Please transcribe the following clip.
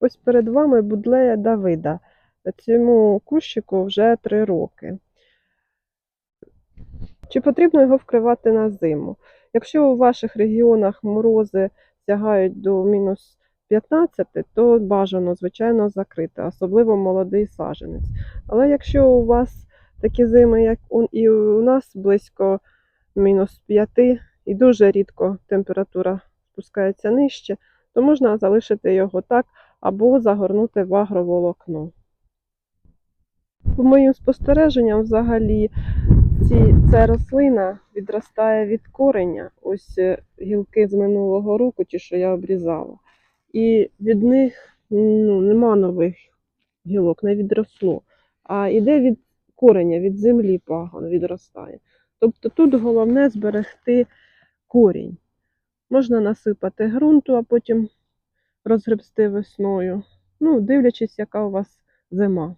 Ось перед вами будлея Давида. Цьому кущику вже три роки. Чи потрібно його вкривати на зиму? Якщо у ваших регіонах морози сягають до мінус 15, то бажано, звичайно, закрити, особливо молодий саджанець. Але якщо у вас такі зими, як і у нас близько мінус 5, і дуже рідко температура спускається нижче, то можна залишити його так або загорнути в агроволокно. По моїм спостереженням, взагалі, ці, ця рослина відростає від кореня. Ось е, гілки з минулого року, ті, що я обрізала. І від них ну, нема нових гілок, не відросло. А йде від кореня, від землі пагон відростає. Тобто тут головне зберегти корінь. Можна насипати ґрунту, а потім розгребсти весною. Ну, дивлячись, яка у вас зима.